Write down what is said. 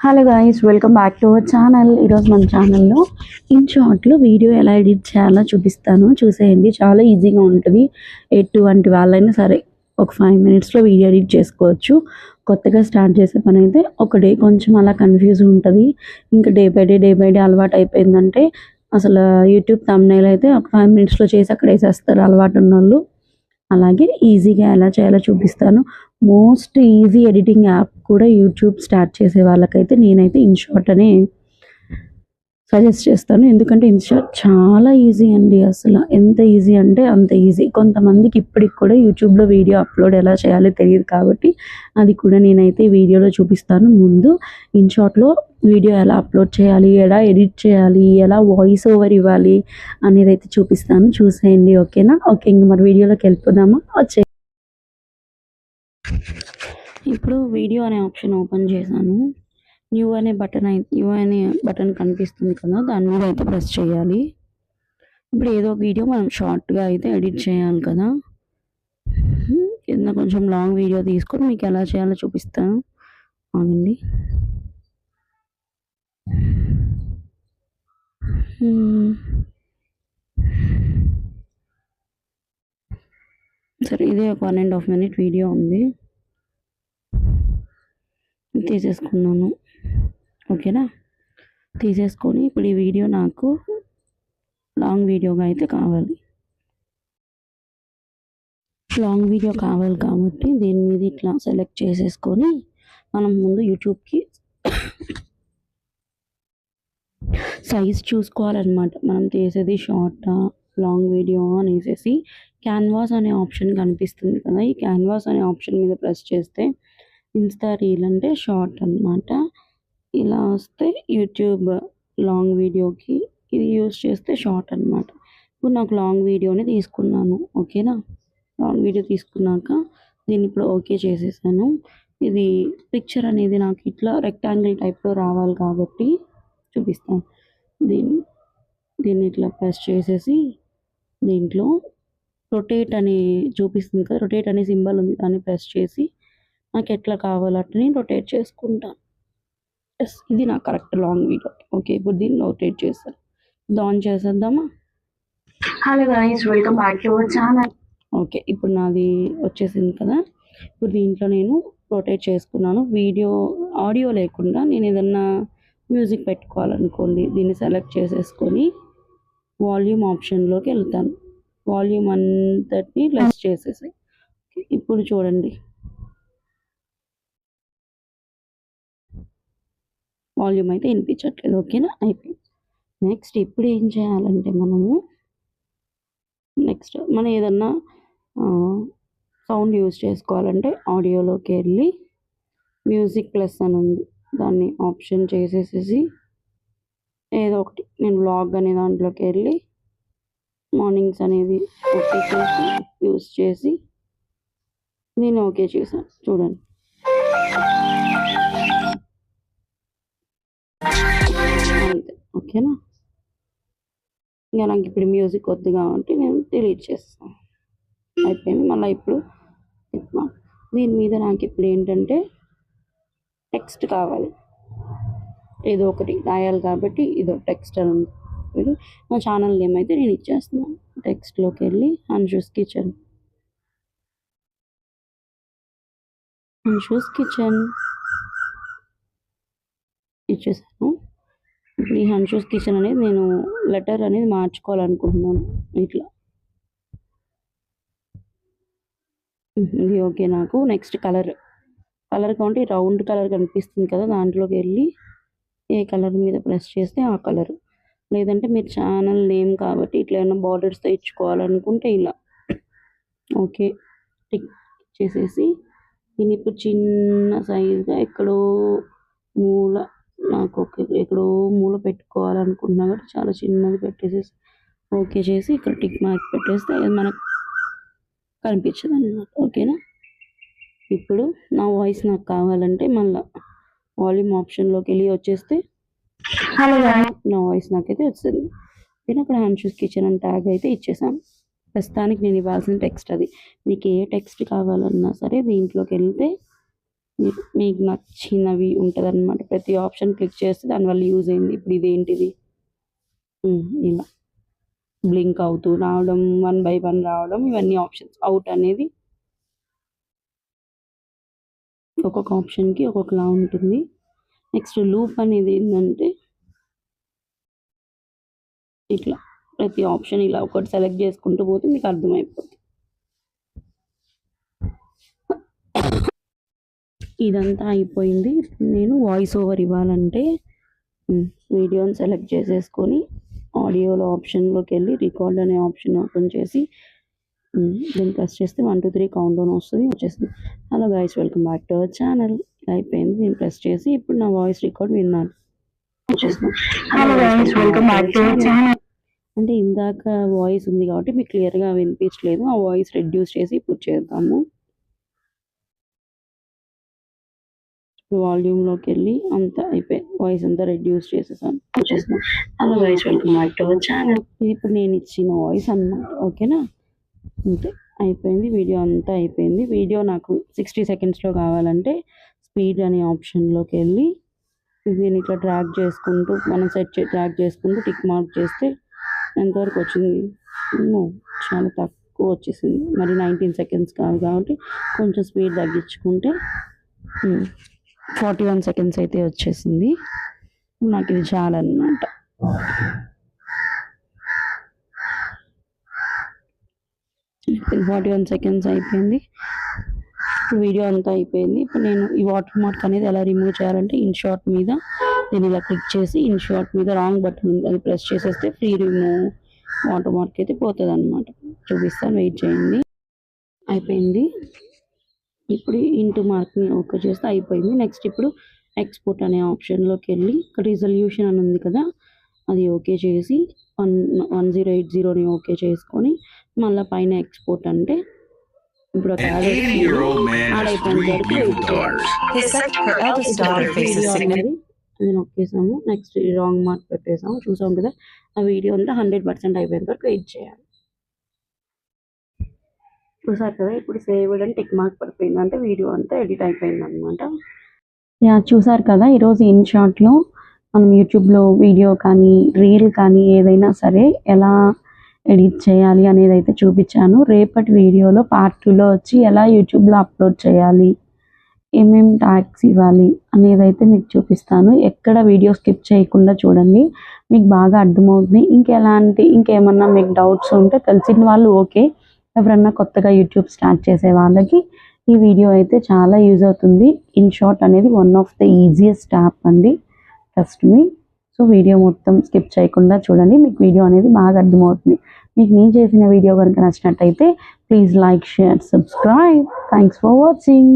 Hello guys welcome back to our channel ఈరోజు మన ఛానల్లో ఇన్ షార్ట్లో వీడియో ఎలా ఎడిట్ చేయాలో చూపిస్తాను. చూసేయండి చాలా ఈజీగా ఉంటుంది. ఎటువంటి వాళ్ళైనా సరే ఒక ఫైవ్ మినిట్స్లో వీడియో ఎడిట్ చేసుకోవచ్చు. కొత్తగా స్టార్ట్ చేసే పని అయితే ఒక డే కొంచెం అలా కన్ఫ్యూజ్ ఉంటుంది. ఇంకా day by day day by day అలవాటు అయిపోయిందంటే అసలు యూట్యూబ్ తమ్నైల్ అయితే ఒక ఫైవ్ మినిట్స్లో చేసి అక్కడ వేసేస్తారు అలవాటు ఉన్న వాళ్ళు అలాగే ఈజీగా ఎలా చేయాలో చూపిస్తాను. మోస్ట్ ఈజీ ఎడిటింగ్ యాప్ కూడా యూట్యూబ్ స్టార్ట్ చేసే వాళ్ళకైతే నేనైతే ఇన్షార్ట్ అనే సజెస్ట్ చేస్తాను. ఎందుకంటే ఇన్షార్ట్ చాలా ఈజీ అండి అసలు. ఎంత ఈజీ అంటే అంత ఈజీ కొంతమందికి ఇప్పటికి కూడా యూట్యూబ్లో వీడియో అప్లోడ్ ఎలా చేయాలో తెలియదు కాబట్టి అది కూడా నేనైతే వీడియోలో చూపిస్తాను. ముందు ఇన్షార్ట్లో వీడియో ఎలా అప్లోడ్ చేయాలి ఎలా ఎడిట్ చేయాలి ఎలా వాయిస్ ఓవర్ ఇవ్వాలి అనేది అయితే చూపిస్తాను. చూసేయండి ఓకేనా? ఓకే ఇంక మరి వీడియోలోకి వెళ్ళిపోదామా? వచ్చే ఇప్పుడు వీడియో అనే ఆప్షన్ ఓపెన్ చేశాను. న్యూ అనే బటన్ అయితే న్యూ అనే బటన్ కనిపిస్తుంది కదా దాని మీద అయితే ప్రెస్ చేయాలి. ఇప్పుడు ఏదో ఒక వీడియో మనం షార్ట్గా అయితే ఎడిట్ చేయాలి కదా. కింద కొంచెం లాంగ్ వీడియో తీసుకొని మీకు ఎలా చేయాలో చూపిస్తాను. అవునండి Hmm. సరే ఇదే ఒక one and half minute video ఉంది. తీసేసుకున్నాను. ఓకేనా? తీసేసుకొని ఇప్పుడు ఈ వీడియో నాకు లాంగ్ వీడియోగా అయితే కావాలి. లాంగ్ వీడియో కావాలి కాబట్టి దీని మీద ఇట్లా సెలెక్ట్ చేసేసుకొని మనం ముందు యూట్యూబ్కి సైజ్ చూసుకోవాలన్నమాట. మనం తీసేది షార్టా లాంగ్ వీడియో అనేసి క్యాన్వాస్ అనే ఆప్షన్ కనిపిస్తుంది కదా. ఈ క్యాన్వాస్ అనే ఆప్షన్ మీద ప్రెస్ చేస్తే ఇన్స్టా రీల్ అంటే షార్ట్ అన్నమాట. ఇలా వస్తే యూట్యూబ్ లాంగ్ వీడియోకి ఇది యూస్ చేస్తే షార్ట్ అన్నమాట. ఇప్పుడు నాకు లాంగ్ వీడియోని తీసుకున్నాను ఓకేనా లాంగ్ వీడియో తీసుకున్నాక దీన్ని ఇప్పుడు ఓకే చేసేసాను. ఇది పిక్చర్ అనేది నాకు ఇట్లా రెక్టాంగిల్ టైప్లో రావాలి కాబట్టి చూపిస్తాను. దీన్ని దీన్ని ఇట్లా ప్రెస్ చేసేసి దీంట్లో రొటేట్ అని చూపిస్తుంది కదా రొటేట్ అనే సింబల్ ఉంది దాన్ని ప్రెస్ చేసి నాకు ఎట్లా కావాలంటే నేను రొటేట్ చేసుకుంటాను ఎస్ ఇది నా కరెక్ట్ లాంగ్ వీడియో. ఓకే ఇప్పుడు దీన్ని రొటేట్ చేస్తాను ఇది ఆన్ చేసేద్దామా? Hello guys welcome back to our channel okay ఇప్పుడు నాది వచ్చేసింది కదా. ఇప్పుడు దీంట్లో నేను రొటేట్ చేసుకున్నాను. వీడియో ఆడియో లేకుండా నేను ఏదన్నా మ్యూజిక్ పెట్టుకోవాలనుకోండి దీన్ని సెలెక్ట్ చేసేసుకొని వాల్యూమ్ ఆప్షన్లోకి వెళ్తాను. వాల్యూమ్ అంతటిని లెస్ చేసేసి ఇప్పుడు చూడండి. వాల్యూమ్ అయితే వినిపించట్లేదు ఓకేనా? అయిపోయింది. నెక్స్ట్ ఇప్పుడు ఏం చేయాలంటే మనము నెక్స్ట్ మనం ఏదన్నా సౌండ్ యూజ్ చేసుకోవాలంటే ఆడియోలోకి వెళ్ళి మ్యూజిక్ ప్లస్ అని ఉంది. దాన్ని ఆప్షన్ చేసేసేసి ఏదో ఒకటి నేను వ్లాగ్ అనే దాంట్లోకి వెళ్ళి మార్నింగ్స్ అనేది ఓకే చేసి యూజ్ చేసి నేను ఓకే చేశాను. చూడండి. అంతే. ఓకేనా? ఇంకా నాకు ఇప్పుడు మ్యూజిక్ వద్దు కాబట్టి నేను డిలీట్ చేస్తాను. అయిపోయింది. మళ్ళీ ఇప్పుడు దీని మీద నాకు ఇప్పుడు ఏంటంటే టెక్స్ట్ కావాలి. ఏదో ఒకటి రాయాలి కాబట్టి ఇదో టెక్స్ట్ అని ఉంది. నా ఛానల్ నేమ్ అయితే నేను ఇచ్చేస్తున్నాను టెక్స్ట్లోకి వెళ్ళి అన్షూస్ కిచెన్. అన్షూస్ కిచెన్. ఇచ్చేసాను. ఇప్పుడు ఈ హన్షూస్ కిచెన్ అనేది నేను లెటర్ అనేది మార్చుకోవాలనుకుంటున్నాను. ఇట్లా. ఇది ఓకే నాకు. Next colour. కలర్ కాబట్టి రౌండ్ కలర్ కనిపిస్తుంది కదా దాంట్లోకి వెళ్ళి ఏ కలర్ మీద ప్రెస్ చేస్తే ఆ కలర్. లేదంటే మీరు ఛానల్ నేమ్ కాబట్టి ఇట్లా ఏమైనా బార్డర్స్తో ఇచ్చుకోవాలనుకుంటే ఇలా. ఓకే టిక్ చేసేసి దీన్ని ఇప్పుడు చిన్న సైజుగా ఎక్కడో మూల నాకు ఒక ఎక్కడో మూల పెట్టుకోవాలనుకుంటున్నా కాబట్టి చాలా చిన్నది పెట్టేసేసి ఓకే చేసి ఇక్కడ టిక్ మార్క్ పెట్టేస్తే అది మనకు కనిపించదు అనమాట ఓకేనా? ఇప్పుడు నా వాయిస్ నాకు కావాలంటే మళ్ళీ వాల్యూమ్ ఆప్షన్లోకి వెళ్ళి వచ్చేస్తే నా వాయిస్ నాకైతే వచ్చింది నేను అక్కడ హన్షూస్ కిచెన్ అని ట్యాగ్ అయితే ఇచ్చేసాను ప్రస్తుతానికి నేను ఇవ్వాల్సిన టెక్స్ట్ అది. మీకు ఏ టెక్స్ట్ కావాలన్నా సరే దీంట్లోకి వెళ్తే మీకు నచ్చినవి ఉంటుంది అనమాట ప్రతి ఆప్షన్ క్లిక్ చేస్తే దానివల్ల యూజ్ అయింది. ఇప్పుడు ఇదేంటిది? ఇలా. బ్లింక్ అవుతూ రావడం వన్ బై వన్ రావడం ఇవన్నీ ఆప్షన్స్ అవుట్ అనేది ఒక్కొక్క ఆప్షన్కి ఒక్కొక్కలా ఉంటుంది. నెక్స్ట్ లూప్ అనేది ఏంటంటే ఇట్లా ప్రతి ఆప్షన్ ఇలా ఒకటి సెలెక్ట్ చేసుకుంటూ పోతే మీకు అర్థమైపోతుంది ఇదంతా అయిపోయింది. నేను వాయిస్ ఓవర్ ఇవ్వాలంటే వీడియోని సెలెక్ట్ చేసేసుకొని ఆడియోలో ఆప్షన్లోకి వెళ్ళి రికార్డ్ అనే ఆప్షన్ ఓపెన్ చేసి దీన్ని ప్రెస్ చేస్తే one two three count down వస్తుంది వచ్చేసింది hello guys welcome back to our channel అయిపోయింది. నేను ప్రెస్ చేసి ఇప్పుడు నా వాయిస్ రికార్డ్ విన్నాను. అంటే ఇందాక వాయిస్ ఉంది కాబట్టి మీకు క్లియర్గా వినిపించలేదు. ఆ వాయిస్ రెడ్యూస్ చేసి ఇప్పుడు చేద్దాము. వాల్యూమ్లోకి వెళ్ళి అంతా అయిపోయి వాయిస్ అంతా రెడ్యూస్ చేసేసాను వచ్చేసాను hello guys welcome back to our channel ఇప్పుడు నేను ఇచ్చిన వాయిస్ అన్నమాట. ఓకేనా అంతే అయిపోయింది. వీడియో అంతా అయిపోయింది. వీడియో నాకు సిక్స్టీ సెకండ్స్లో కావాలంటే స్పీడ్ అనే ఆప్షన్లోకి వెళ్ళి దీన్ని ఇట్లా ట్రాక్ చేసుకుంటూ మనం సెట్ ట్రాక్ చేసుకుంటూ టిక్ మార్క్ చేస్తే ఎంతవరకు వచ్చింది? చాలా తక్కువ వచ్చేసింది. మరి నైన్టీన్ సెకండ్స్ కాదు కాబట్టి కొంచెం స్పీడ్ తగ్గించుకుంటే ఫార్టీ వన్ సెకండ్స్ అయితే వచ్చేసింది. నాకు ఇది చాలన్నమాట. ఫార్టీ వన్ సెకండ్స్ అయిపోయింది. వీడియో అంతా అయిపోయింది. ఇప్పుడు నేను ఈ వాటర్ మార్క్ అనేది ఎలా రిమూవ్ చేయాలంటే ఇన్ షార్ట్ మీద నేను ఇలా క్లిక్ చేసి ఇన్ షార్ట్ మీద రాంగ్ బటన్ ఉంది అది ప్రెస్ చేసేస్తే ఫ్రీ రిమూవ్ వాటర్ మార్క్ అయితే పోతుంది అనమాట చూపిస్తాను వెయిట్ చేయండి. అయిపోయింది. ఇప్పుడు ఇంటూ మార్క్ని ఓకే చేస్తే అయిపోయింది. నెక్స్ట్ ఇప్పుడు ఎక్స్పోర్ట్ అనే ఆప్షన్లోకి వెళ్ళి ఇక్కడ రిజల్యూషన్ అని ఉంది కదా అది ఓకే చేసి వన్ వన్ జీరో ఎయిట్ జీరోని ఓకే చేసుకొని మళ్ళీ పైన ఎక్స్పోర్ట్ అంటే ఇప్పుడు ఒక An ad 80 year old man ad has అయిపోయిన three వరకు beautiful వెయిట్ చేయాలి. daughters. His second, her eldest daughter faces video significant అనేది అది నొక్కేసాము నెక్స్ట్ రాంగ్ మార్క్ పెట్టేసాము. చూసాం కదా ఆ వీడియో అంతా హండ్రెడ్ పర్సెంట్ అయిపోయేంత వరకు వెయిట్ చేయాలి. చూసారు కదా ఇప్పుడు సేవ్డ్ అని టిక్ మార్క్ పడిపోయింది. అంటే వీడియో అంతా ఎడిట్ అయిపోయింది అనమాట యా చూసారు కదా ఈరోజు ఇన్ షార్ట్లో మనం యూట్యూబ్లో వీడియో కానీ రీల్ కానీ ఏదైనా సరే ఎలా ఎడిట్ చేయాలి అనేది అయితే చూపించాను. రేపటి వీడియోలో పార్ట్ టూలో వచ్చి ఎలా యూట్యూబ్లో అప్లోడ్ చేయాలి ఏమేమి ట్యాక్స్ ఇవ్వాలి అనేది అయితే మీకు చూపిస్తాను. ఎక్కడ వీడియో స్కిప్ చేయకుండా చూడండి మీకు బాగా అర్థమవుతుంది. ఇంకెలాంటి ఇంకేమన్నా మీకు డౌట్స్ ఉంటే తెలిసిన వాళ్ళు ఓకే ఎవరన్నా కొత్తగా యూట్యూబ్ స్టార్ట్ చేసే వాళ్ళకి ఈ వీడియో అయితే చాలా యూజ్ అవుతుంది. ఇన్ షార్ట్ అనేది one of the easiest app అండి. ట్రస్ట్ మీ సో వీడియో మొత్తం స్కిప్ చేయకుండా చూడండి మీకు వీడియో అనేది బాగా అర్థమవుతుంది. మీకు నేను చేసిన వీడియో కనుక నచ్చినట్టయితే please like share subscribe thanks for watching